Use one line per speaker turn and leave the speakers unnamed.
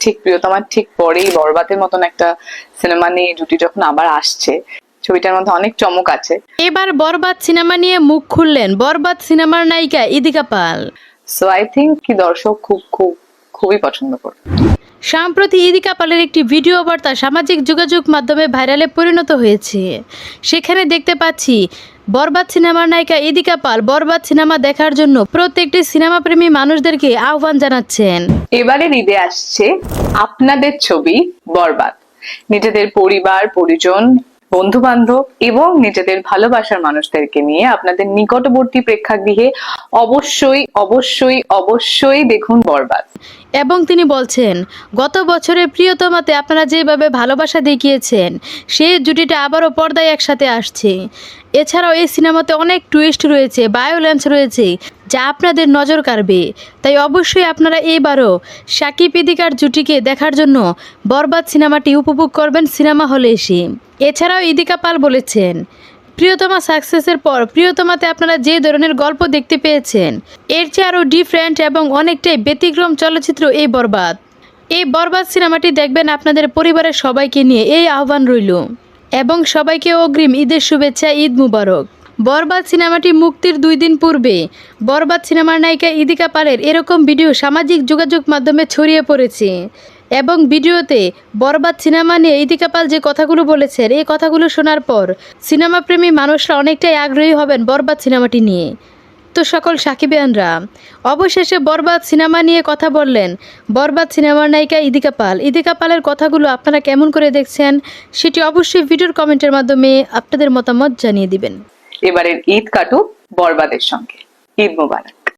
ঠিক প্রিয়তমার ঠিক পরেই বরবাতের মতন একটা সিনেমা নিয়ে জুটি যখন আবার আসছে ছবিটার মধ্যে অনেক চমক আছে।
এবার বরবাদ সিনেমা নিয়ে মুখ খুললেন বরবাদ সিনেমার নায়িকা Idika Pal.
So I think কি দর্শক খুব খুব খুবই পছন্দ করবে।
সম্প্রতি ইদিকা পালের একটি ভিডিও বার্তা সামাজিক যোগাযোগ মাধ্যমে ভাইরালে পরিণত হয়েছে। সেখানে দেখতে পাচ্ছি, বরবাদ সিনেমার নায়িকা ইদিকা পাল বরবাদ সিনেমা দেখার জন্য প্রত্যেকটি সিনেমা প্রেমী মানুষদেরকে আহ্বান জানাচ্ছেন।
এবারে ঈদে আসছে আপনাদের ছবি বরবাদ। নিজেদের পরিবার, পরিজন বন্ধু বান্ধব এবং নিজেদের ভালোবাসার মানুষদেরকে নিয়ে আপনাদের নিকটবর্তী প্রেক্ষাগৃহে অবশ্যই অবশ্যই অবশ্যই দেখুন বরবাদ।
এবং তিনি বলছেন, গত বছরের প্রিয়তমাতে আপনারা যেভাবে ভালোবাসা দেখিয়েছেন সেই জুটিটা আবারও পর্দায় একসাথে আসছে। এছাড়াও এই সিনেমাতে অনেক টুইস্ট রয়েছে বায়োলেন্স রয়েছে, যা আপনাদের নজর কাড়বে। তাই অবশ্যই আপনারা এবারও সাকিব ইদিকার জুটিকে দেখার জন্য বরবাদ সিনেমাটি উপভোগ করবেন সিনেমা হলে এসে। এছাড়াও ইদিকা পাল বলেছেন, প্রিয়তমা সাকসেসের পর প্রিয়তমাতে আপনারা যে ধরনের গল্প দেখতে পেয়েছেন, এর চেয়ে আরও ডিফারেন্ট এবং অনেকটাই ব্যতিক্রম চলচ্চিত্র এই বরবাদ। এই বরবাদ সিনেমাটি দেখবেন আপনাদের পরিবারের সবাইকে নিয়ে। এই আহ্বান রইল। এবং সবাইকে অগ্রিম ঈদের শুভেচ্ছা, ঈদ মুবারক। বরবাদ সিনেমাটি মুক্তির দুই দিন পূর্বে বরবাদ সিনেমার নায়িকা ইদিকা পালের এরকম ভিডিও সামাজিক যোগাযোগ মাধ্যমে ছড়িয়ে পড়েছে। এবং ভিডিওতে বরবাদ সিনেমা নিয়ে ইদিকা পাল যে কথাগুলো বলেছেন, এই কথাগুলো শোনার পর সিনেমাপ্রেমী মানুষরা অনেকটাই আগ্রহী হবেন বরবাদ সিনেমাটি নিয়ে। তো সকল সাকিবিয়ানরা, অবশেষে বরবাদ সিনেমা নিয়ে কথা বললেন বরবাদ সিনেমার নায়িকা ইদিকা পাল ইদিকা পালের কথাগুলো আপনারা কেমন করে দেখছেন, সেটি অবশ্যই ভিডিওর কমেন্টের মাধ্যমে আপনাদের মতামত জানিয়ে দিবেন।
এবারের ঈদ কাটুক বরবাদের সঙ্গে। ঈদ মোবারক।